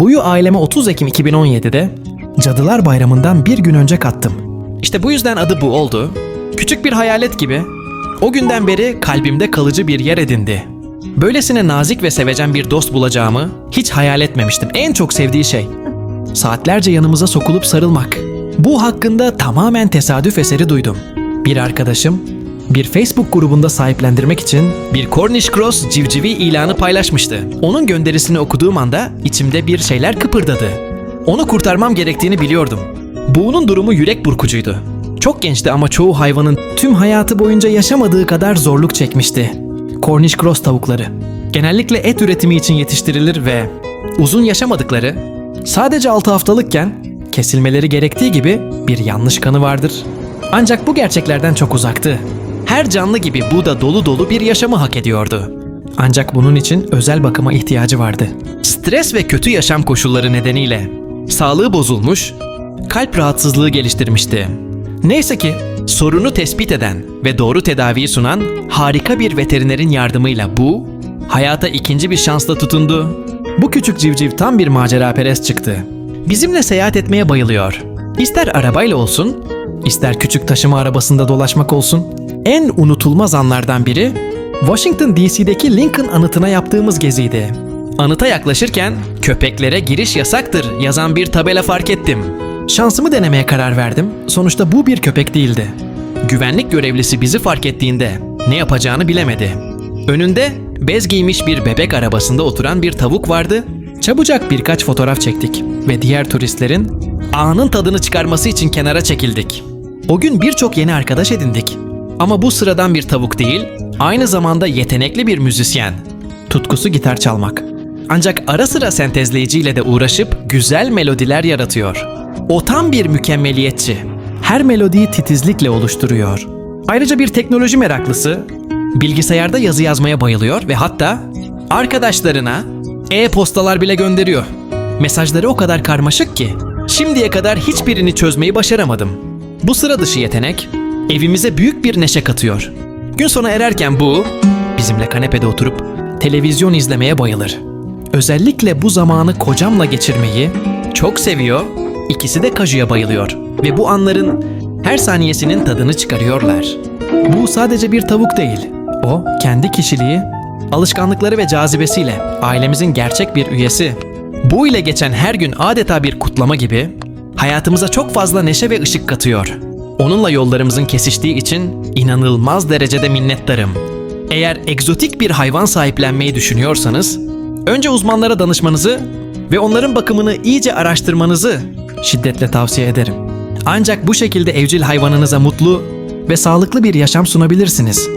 Buyu aileme 30 Ekim 2017'de Cadılar Bayramı'ndan bir gün önce kattım. İşte bu yüzden adı bu oldu. Küçük bir hayalet gibi. O günden beri kalbimde kalıcı bir yer edindi. Böylesine nazik ve sevecen bir dost bulacağımı hiç hayal etmemiştim. En çok sevdiği şey. Saatlerce yanımıza sokulup sarılmak. Bu hakkında tamamen tesadüf eseri duydum. Bir arkadaşım bir Facebook grubunda sahiplendirmek için bir Cornish Cross civcivi ilanı paylaşmıştı. Onun gönderisini okuduğum anda içimde bir şeyler kıpırdadı. Onu kurtarmam gerektiğini biliyordum. Buğunun durumu yürek burkucuydu. Çok gençti ama çoğu hayvanın tüm hayatı boyunca yaşamadığı kadar zorluk çekmişti. Cornish Cross tavukları. Genellikle et üretimi için yetiştirilir ve uzun yaşamadıkları, sadece 6 haftalıkken kesilmeleri gerektiği gibi bir yanlış kanı vardır. Ancak bu gerçeklerden çok uzaktı. Her canlı gibi bu da dolu dolu bir yaşamı hak ediyordu. Ancak bunun için özel bakıma ihtiyacı vardı. Stres ve kötü yaşam koşulları nedeniyle sağlığı bozulmuş, kalp rahatsızlığı geliştirmişti. Neyse ki sorunu tespit eden ve doğru tedaviyi sunan harika bir veterinerin yardımıyla bu hayata ikinci bir şansla tutundu. Bu küçük civciv tam bir macera perest çıktı. Bizimle seyahat etmeye bayılıyor. İster arabayla olsun, ister küçük taşıma arabasında dolaşmak olsun. En unutulmaz anlardan biri Washington DC'deki Lincoln anıtına yaptığımız geziydi. Anıta yaklaşırken köpeklere giriş yasaktır yazan bir tabela fark ettim. Şansımı denemeye karar verdim. Sonuçta bu bir köpek değildi. Güvenlik görevlisi bizi fark ettiğinde ne yapacağını bilemedi. Önünde bez giymiş bir bebek arabasında oturan bir tavuk vardı. Çabucak birkaç fotoğraf çektik ve diğer turistlerin anın tadını çıkarması için kenara çekildik. O gün birçok yeni arkadaş edindik. Ama bu sıradan bir tavuk değil, aynı zamanda yetenekli bir müzisyen. Tutkusu gitar çalmak. Ancak ara sıra sentezleyiciyle de uğraşıp güzel melodiler yaratıyor. O tam bir mükemmeliyetçi. Her melodiyi titizlikle oluşturuyor. Ayrıca bir teknoloji meraklısı, bilgisayarda yazı yazmaya bayılıyor ve hatta arkadaşlarına e-postalar bile gönderiyor. Mesajları o kadar karmaşık ki şimdiye kadar hiçbirini çözmeyi başaramadım. Bu sıra dışı yetenek evimize büyük bir neşe katıyor. Gün sonu ererken bu bizimle kanepede oturup televizyon izlemeye bayılır. Özellikle bu zamanı kocamla geçirmeyi çok seviyor. İkisi de kajuya bayılıyor ve bu anların her saniyesinin tadını çıkarıyorlar. Bu sadece bir tavuk değil. O kendi kişiliği, alışkanlıkları ve cazibesiyle ailemizin gerçek bir üyesi. Bu ile geçen her gün adeta bir kutlama gibi hayatımıza çok fazla neşe ve ışık katıyor. Onunla yollarımızın kesiştiği için inanılmaz derecede minnettarım. Eğer egzotik bir hayvan sahiplenmeyi düşünüyorsanız, önce uzmanlara danışmanızı ve onların bakımını iyice araştırmanızı şiddetle tavsiye ederim. Ancak bu şekilde evcil hayvanınıza mutlu ve sağlıklı bir yaşam sunabilirsiniz.